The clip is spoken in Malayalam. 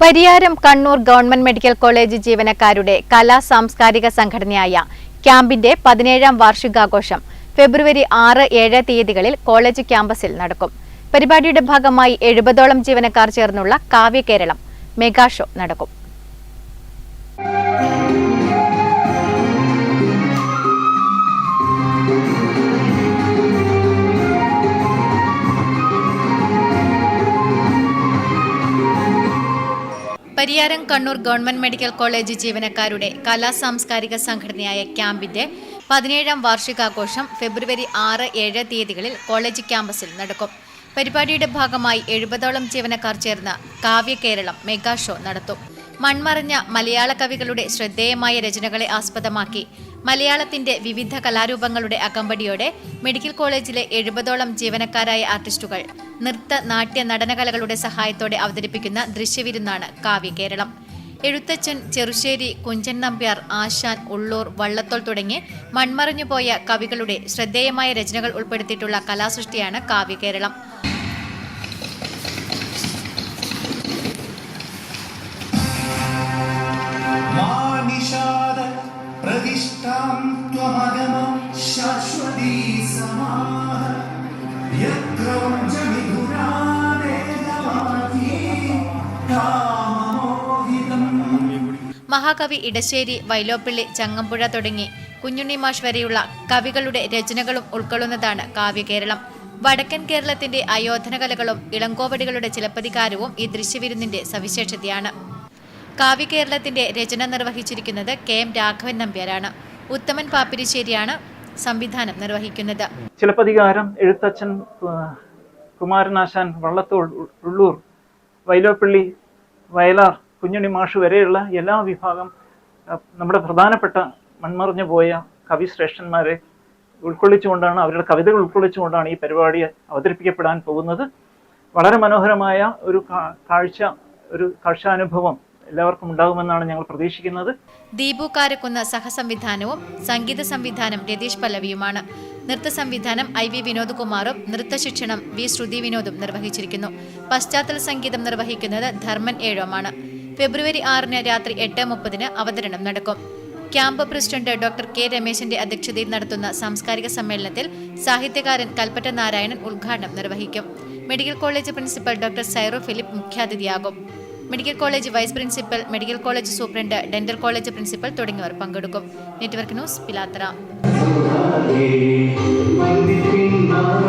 Pariyaram Kannur government medical college ജീവനക്കാരുടെ കലാ സാംസ്കാരിക സംഘടനയായ ക്യാമ്പിന്റെ പതിനേഴാം വാർഷികാഘോഷം ഫെബ്രുവരി ആറ് ഏഴ് തീയതികളിൽ കോളേജ് ക്യാമ്പസിൽ നടക്കും. പരിപാടിയുടെ ഭാഗമായി എഴുപതോളം ജീവനക്കാർ ചേർന്നുള്ള കാവ്യ കേരളം മെഗാ ഷോ നടക്കും. Pariyaram Kannur government medical college ജീവനക്കാരുടെ കലാ സാംസ്കാരിക സംഘടനയായ ക്യാമ്പിന്റെ പതിനേഴാം വാർഷികാഘോഷം ഫെബ്രുവരി ആറ് ഏഴ് തീയതികളിൽ കോളേജ് ക്യാമ്പസിൽ നടക്കും. പരിപാടിയുടെ ഭാഗമായി എഴുപതോളം ജീവനക്കാർ ചേർന്ന് കാവ്യ കേരളം മെഗാ ഷോ നടത്തും. മൺമറഞ്ഞ മലയാള കവികളുടെ ശ്രദ്ധേയമായ രചനകളെ ആസ്പദമാക്കി മലയാളത്തിന്റെ വിവിധ കലാരൂപങ്ങളുടെ അകമ്പടിയോടെ മെഡിക്കൽ കോളേജിലെ എഴുപതോളം ജീവനക്കാരായ ആർട്ടിസ്റ്റുകൾ നൃത്ത നാട്യ നടനകലകളുടെ സഹായത്തോടെ അവതരിപ്പിക്കുന്ന ദൃശ്യവിരുന്നാണ് കാവ്യകേരളം എഴുത്തച്ഛൻ ചെറുശ്ശേരി കുഞ്ചൻ നമ്പ്യാർ ആശാൻ ഉള്ളൂർ വള്ളത്തോൾ തുടങ്ങി മൺമറഞ്ഞുപോയ കവികളുടെ ശ്രദ്ധേയമായ രചനകൾ ഉൾപ്പെടുത്തിയിട്ടുള്ള കലാസൃഷ്ടിയാണ് കാവ്യകേരളം പ്രതിഷ്ഠാം ശാശ്വതീ സമാ മഹാകവി ഇടശ്ശേരി വൈലോപ്പിള്ളി ചങ്ങമ്പുഴ തുടങ്ങി കുഞ്ഞുണ്ണി മാഷ് വരെയുള്ള കവികളുടെ രചനകളും ഉൾക്കൊള്ളുന്നതാണ് കാവ്യകേരളം. വടക്കൻ കേരളത്തിന്റെ അയോധന കലകളും ഇളങ്കോവടികളുടെ ചിലപ്പതികാരവും ഈ ദൃശ്യവിരുന്നിന്റെ സവിശേഷതയാണ്. കാവ്യകേരളത്തിന്റെ രചന നിർവഹിച്ചിരിക്കുന്നത് കെ എം രാഘവൻ നമ്പ്യാരാണ്. ഉത്തമൻ പാപ്പിരിശ്ശേരിയാണ് സംവിധാനം നിർവഹിക്കുന്നത്. ചിലപ്പതികാരം എഴുത്തച്ഛൻ കുമാരനാശാൻ വള്ളത്തോൾ ഉള്ളൂർ വൈലോപ്പള്ളി വയലാർ കുഞ്ഞുണ്ണി മാഷ് വരെയുള്ള എല്ലാ വിഭാഗം നമ്മുടെ പ്രധാനപ്പെട്ട മൺമറഞ്ഞു പോയ കവിശ്രേഷ്ഠന്മാരെ ഉൾക്കൊള്ളിച്ചുകൊണ്ടാണ് അവരുടെ കവിതകൾ ഉൾക്കൊള്ളിച്ചുകൊണ്ടാണ് ഈ പരിപാടി അവതരിപ്പിക്കപ്പെടാൻ പോകുന്നത്. വളരെ മനോഹരമായ ഒരു കാഴ്ച ഒരു കാഴ്ചാനുഭവം എല്ലാവർക്കും ഉണ്ടാകുമെന്നാണ് ഞങ്ങൾ പ്രതീക്ഷിക്കുന്നത്. ദീപു കാരക്കുന്ന സഹസംവിധാനവും സംഗീത സംവിധാനം രതീഷ് പല്ലവിയുമാണ്. നൃത്ത സംവിധാനം ഐ വി വിനോദ് കുമാറും നൃത്തശിക്ഷണം വി ശ്രുതി വിനോദും നിർവഹിച്ചിരിക്കുന്നു. പശ്ചാത്തല സംഗീതം നിർവഹിക്കുന്നത് ധർമ്മൻ ഏഴോമാണ്. ഫെബ്രുവരി ആറിന് രാത്രി എട്ട് മുപ്പതിന് അവതരണം നടക്കും. ക്യാമ്പ് പ്രസിഡന്റ് ഡോക്ടർ കെ രമേശിന്റെ അധ്യക്ഷതയിൽ നടത്തുന്ന സാംസ്കാരിക സമ്മേളനത്തിൽ സാഹിത്യകാരൻ കൽപ്പറ്റ നാരായണൻ ഉദ്ഘാടനം നിർവഹിക്കും. Medical college principal doctor Sairo Philip മുഖ്യാതിഥിയാകും. Medical college vice principal medical college superintendent dental college principal തുടങ്ങിയവർ പങ്കെടുക്കും. നെറ്റ്വർക്ക് ന്യൂസ് മാതാവേ